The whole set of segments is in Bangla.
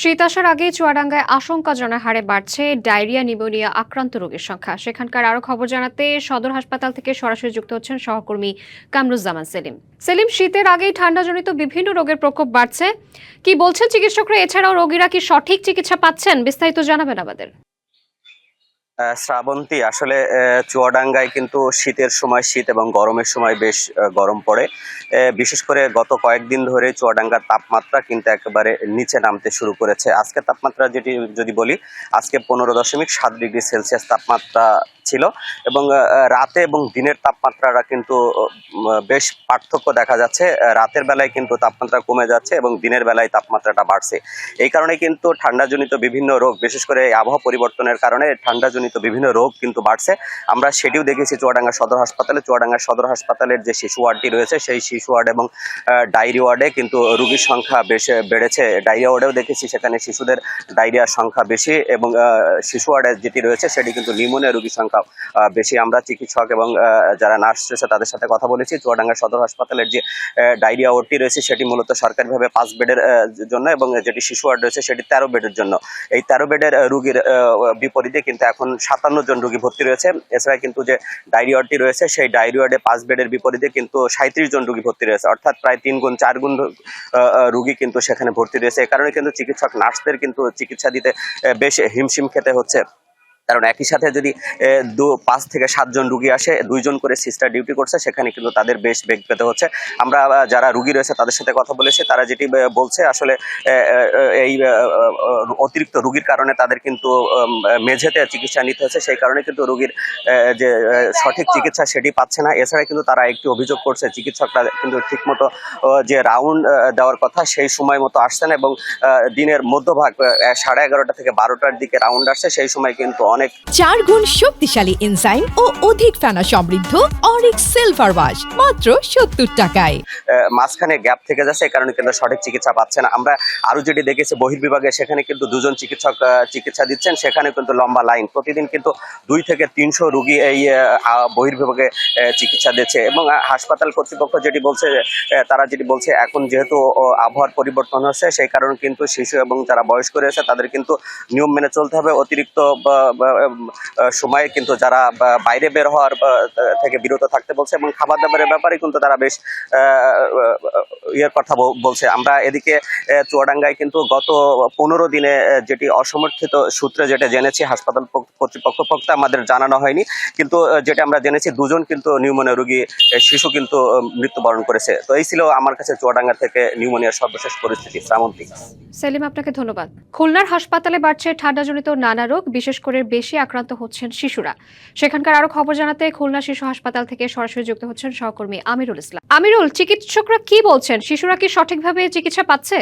শীত আসার আগে চুয়াডাঙ্গায় আশঙ্কাজনক হারে বাড়ছে ডায়রিয়া, নিউমোনিয়া আক্রান্ত রোগীর সংখ্যা। সেখানকার আরও খবর জানাতে সদর হাসপাতাল থেকে সরাসরি যুক্ত হচ্ছেন সহকর্মী কামরুজ্জামান সেলিম। সেলিম, শীতের আগেই ঠান্ডাজনিত বিভিন্ন রোগের প্রকোপ বাড়ছে। কি বলছেন চিকিৎসকরা? এছাড়াও রোগীরা কি সঠিক চিকিৎসা পাচ্ছেন? বিস্তারিত জানাবেন আমাদের। শ্রাবন্তী আসলে চুয়াডাঙ্গায় কিন্তু শীতের সময় শীত এবং গরমের সময় বেশ গরম পড়ে। বিশেষ করে গত কয়েকদিন ধরে চুয়াডাঙ্গার তাপমাত্রা কিন্তু একেবারে নিচে নামতে শুরু করেছে। আজকে তাপমাত্রা যেটি, যদি বলি, আজকে পনেরো দশমিক সাত ডিগ্রি সেলসিয়াস তাপমাত্রা ছিল এবং রাতে এবং দিনের তাপমাত্রাটা কিন্তু বেশ পার্থক্য দেখা যাচ্ছে। রাতের বেলায় কিন্তু তাপমাত্রা কমে যাচ্ছে এবং দিনের বেলায় তাপমাত্রাটা বাড়ছে। এই কারণে কিন্তু ঠান্ডাজনিত বিভিন্ন রোগ, বিশেষ করে আবহাওয়া পরিবর্তনের কারণে ঠান্ডাজনিত বিভিন্ন রোগ কিন্তু বাড়ছে। আমরা সেটিও দেখেছি চুয়াডাঙ্গা সদর হাসপাতালে। চুয়াডাঙ্গা সদর হাসপাতালের যে শিশু ওয়ার্ডটি রয়েছে, সেই শিশু ওয়ার্ড এবং ডায়রি ওয়ার্ডে কিন্তু রোগীর সংখ্যা বেশ, বেড়েছে। ডায়রিয়া ওয়ার্ডেও দেখেছি সেখানে শিশুদের ডায়রিয়ার সংখ্যা বেশি এবং শিশু ওয়ার্ডে যেটি রয়েছে, সেটি কিন্তু নিউমোনিয়া রোগীর সংখ্যা বেশি। আমরা চিকিৎসক এবং যারা নার্স রয়েছে, তাদের সাথে কথা বলেছি। চুয়াডাঙ্গা সদর হাসপাতালের যে ডায়রিয়া ওয়ার্ডটি রয়েছে, সেটি মূলত সরকারিভাবে পাঁচ বেডের জন্য এবং যেটি শিশু ওয়ার্ড রয়েছে, সেটি তেরো বেডের জন্য। এই তেরো বেডের রুগীর বিপরীতে কিন্তু এখন সাতান্ন জন রোগী ভর্তি রয়েছে। এছাড়া কিন্তু যে ডায়রি ওয়ার্ডটি রয়েছে, সেই ডায়রি ওয়ার্ডে পাঁচ বেডের বিপরীতে কিন্তু সাঁত্রিশ জন রোগী ভর্তি রয়েছে। অর্থাৎ প্রায় তিন গুণ, চার গুণ রোগী কিন্তু সেখানে ভর্তি রয়েছে। এ কারণে কিন্তু চিকিৎসক, নার্সদের কিন্তু চিকিৎসা দিতে বেশ হিমশিম খেতে হচ্ছে। কারণ একই সাথে যদি দু, পাঁচ থেকে সাতজন রুগী আসে, দুইজন করে সিস্টার ডিউটি করছে, সেখানে কিন্তু তাদের বেশ বেগ পেতে হচ্ছে। আমরা যারা রুগী রয়েছে, তাদের সাথে কথা বলেছি, তারা যেটি বলছে, আসলে এই অতিরিক্ত রুগীর কারণে তাদের কিন্তু মেঝেতে চিকিৎসা নিতে হচ্ছে, সেই কারণে কিন্তু রুগীর যে সঠিক চিকিৎসা সেটি পাচ্ছে না। এছাড়া কিন্তু তারা একটি অভিযোগ করছে, চিকিৎসকরা কিন্তু ঠিকমতো যে রাউন্ড দেওয়ার কথা, সেই সময় মতো আসছে না এবং দিনের মধ্যভাগ সাড়ে এগারোটা থেকে বারোটার দিকে রাউন্ড আসছে, সেই সময় কিন্তু অনেক চার গুণ শক্তিশালী এনজাইম ও অধিক ফেনা সমৃদ্ধ অরিক সিলভার ওয়াশ মাত্র সত্তর টাকায়। মাঝখানে গ্যাপ থেকে যাচ্ছে এই কারণে কিন্তু সঠিক চিকিৎসা পাচ্ছে না। আমরা আরও যেটি দেখেছি বহির্বিভাগে সেখানে কিন্তু দুজন চিকিৎসক চিকিৎসা দিচ্ছেন সেখানে কিন্তু লম্বা লাইন। প্রতিদিন কিন্তু দুই থেকে তিনশো রুগী এই বহির্বিভাগে চিকিৎসা দিচ্ছে। এবং হাসপাতাল কর্তৃপক্ষ যেটি বলছে তারা যেটি বলছে এখন যেহেতু আবহাওয়ার পরিবর্তন হচ্ছে সেই কারণে কিন্তু শিশু এবং যারা বয়স্ক রয়েছে তাদের কিন্তু নিয়ম মেনে চলতে হবে। অতিরিক্ত সময়ে কিন্তু যারা বাইরে বের হওয়ার থেকে বিরত থাকতে বলছে এবং খাবার দাবারের ব্যাপারে কিন্তু তারা বেশ ইয়ের কথা বলছে। আমরা এদিকে চুয়াডাঙ্গায় কিন্তু গত পনেরো দিনে যেটি অসমর্থিত সূত্রে যেটা জেনেছি, হাসপাতাল কর্তৃপক্ষ পক্ষ আমাদের জানানো হয়নি। কিন্তু যেটা আমরা জেনেছি, দুজন কিন্তু নিউমোনিয়া রোগী শিশু কিন্তু মৃত্যুবরণ করেছে। তো এই ছিল আমার কাছে চুয়াডাঙ্গা থেকে নিউমোনিয়ার সর্বশেষ পরিস্থিতি। শ্রামন্তী সেলিম, আপনাকে ধন্যবাদ। খুলনার হাসপাতালে বাড়ছে ঠান্ডাজনিত নানা রোগ, বিশেষ করে বেশি আক্রান্ত হচ্ছেন শিশুরা। সেখানকার আরও খবর জানাতে খুলনা শিশু হাসপাতাল থেকে সরাসরি যুক্ত হচ্ছেন সহকর্মী আমিরুল ইসলাম। আমিরুল, চিকিৎসকরা কি বলছেন? শিশুরা কি সঠিকভাবে চিকিৎসা পাচ্ছে?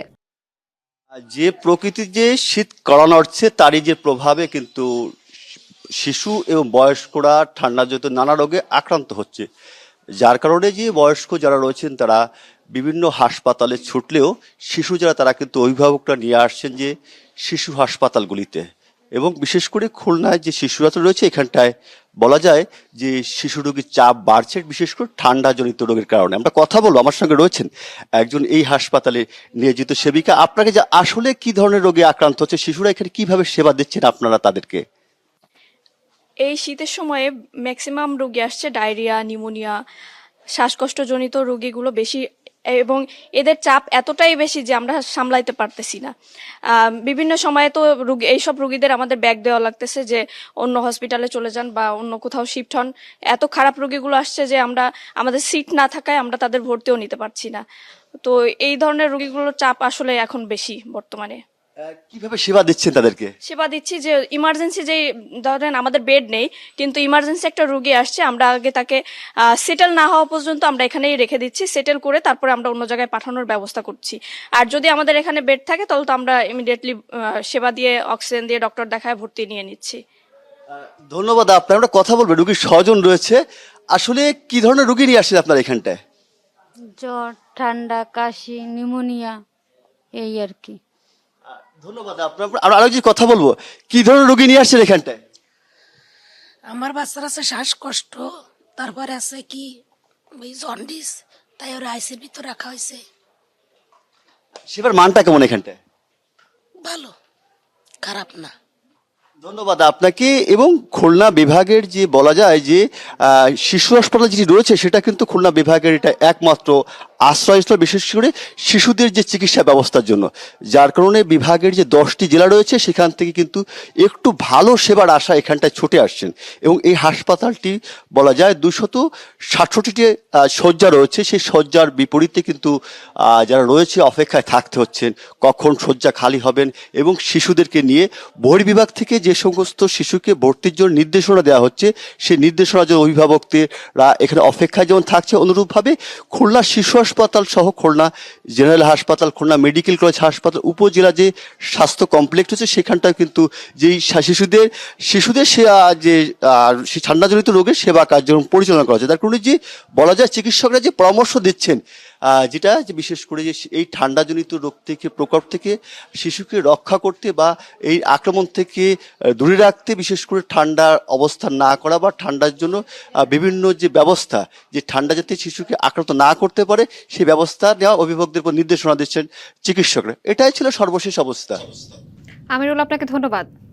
যে প্রকৃতির যে শীত করানো হচ্ছে তারই যে প্রভাবে কিন্তু শিশু এবং বয়স্করা ঠান্ডা ঠান্ডাজনিত নানা রোগে আক্রান্ত হচ্ছে। যার কারণে যে বয়স্ক যারা রয়েছেন তারা বিভিন্ন হাসপাতালে ছুটলেও শিশু যারা তারা কিন্তু অভিভাবকরা নিয়ে আসছেন যে শিশু হাসপাতালগুলিতে। এবং বিশেষ করে খুলনায় যে শিশু হাসপাতাল রয়েছে এখানটায় বলা যায় যে শিশু রোগীর চাপ বাড়ছে, বিশেষ করে ঠান্ডাজনিত রোগের কারণে। আমরা কথা বলব, আমার সঙ্গে রয়েছেন একজন এই হাসপাতালে নিয়োজিত সেবিকা। আপনাকে যে আসলে কি ধরনের রোগে আক্রান্ত হচ্ছে, শিশুরা এখানে কীভাবে সেবা দিচ্ছেন আপনারা তাদেরকে? এই শীতের সময়ে ম্যাক্সিমাম রোগী আসছে ডায়রিয়া নিউমোনিয়া শ্বাসকষ্টজনিত রোগীগুলো বেশি এবং এদের চাপ এতটাই বেশি যে আমরা সামলাইতে পারতেছি না। বিভিন্ন সময়ে তো রুগী, এইসব রুগীদের আমাদের ব্যাগ দেওয়া লাগতেছে যে অন্য হসপিটালে চলে যান বা অন্য কোথাও শিফট হন। এত খারাপ রুগীগুলো আসছে যে আমরা, আমাদের সিট না থাকায় আমরা তাদের ভর্তিও নিতে পারছি না। তো এই ধরনের রুগীগুলোর চাপ আসলে এখন বেশি বর্তমানে। কীভাবে সেবা দিচ্ছেন তাদেরকে? সেবা দিচ্ছি যে ইমার্জেন্সি যে ধরেন আমাদের বেড নেই কিন্তু ইমার্জেন্সি একটা রুগী আসছে আমরা আগে তাকে সেটেল না হওয়া পর্যন্ত আমরা এখানেই রেখে দিচ্ছি সেটেল করে তারপরে আমরা অন্য জায়গায় পাঠানোর ব্যবস্থা করছি। আর যদি আমাদের এখানে বেড থাকে তাহলে তো আমরা ইমিডিয়েটলি সেবা দিয়ে অক্সিজেন দিয়ে ডক্টর দেখায় ভর্তি নিয়ে নিচ্ছি। ধন্যবাদ আপনার আমরা কথা বলব রুগীর স্বজন রয়েছে। আসলে কি ধরনের রুগী নিয়ে আসছেন আপনার এখানটায়? জ্বর ঠান্ডা কাশি নিউমোনিয়া এই আর কি। ধন্যবাদ আপনার আমরা আরও যে কথা বলব। কি ধরনের রুগী নিয়ে আসছেন এখানটায়? আমার বাচ্চার আছে শ্বাসকষ্ট তারপরে আছে কি ওই জন্ডিস তাই ওরা আইসির ভিতর রাখা হয়েছে। সেবার মানটা কেমন এখানটায়? ভালো খারাপ না। ধন্যবাদ আপনাকে এবং খুলনা বিভাগের যে বলা যায় যে শিশু হাসপাতাল যেটি রয়েছে সেটা কিন্তু খুলনা বিভাগের এটা একমাত্র আশ্রয়স্থল বিশেষ করে শিশুদের যে চিকিৎসা ব্যবস্থার জন্য। যার কারণে বিভাগের যে দশটি জেলা রয়েছে, সেখান থেকে কিন্তু একটু ভালো সেবার আশা এখানটায় ছুটে আসছেন। এবং এই হাসপাতালটি বলা যায় দুশত ষাটষট্টিটি শয্যা রয়েছে। সেই শয্যার বিপরীতে কিন্তু যারা রয়েছে, অপেক্ষায় থাকতে হচ্ছেন, কখন শয্যা খালি হবেন এবং শিশুদেরকে নিয়ে বহির্বিভাগ থেকে যে সমস্ত শিশুকে ভর্তির জন্য নির্দেশনা দেওয়া হচ্ছে, সেই নির্দেশনা যে অভিভাবকরা এখানে অপেক্ষায় যেমন থাকছে, অনুরূপভাবে খুলনা শিশু হাসপাতাল সহ খুলনা জেনারেল হাসপাতাল খুলনা মেডিকেল কলেজ হাসপাতাল উপজেলা যে স্বাস্থ্য কমপ্লেক্স হচ্ছে সেখানটায় কিন্তু যেই শিশুদের শিশুদের সে যে আহ, সে ঠান্ডাজনিত রোগের সেবা কার্যক্রম পরিচালনা করা হচ্ছে। তার কারণে যে বলা যায় চিকিৎসকরা যে পরামর্শ দিচ্ছেন যেটা যে বিশেষ করে যে এই ঠান্ডাজনিত রোগ থেকে প্রকোপ থেকে শিশুকে রক্ষা করতে বা এই আক্রমণ থেকে দূরে রাখতে বিশেষ করে ঠান্ডার অবস্থান না করা বা ঠান্ডার জন্য বিভিন্ন যে ব্যবস্থা যে ঠান্ডা যাতে শিশুকে আক্রান্ত না করতে পারে সেই ব্যবস্থা নেওয়া অভিভাবকদের উপর নির্দেশনা দিচ্ছেন চিকিৎসকরা। এটাই ছিল সর্বশেষ অবস্থা। আমিরুল, আপনাকে ধন্যবাদ।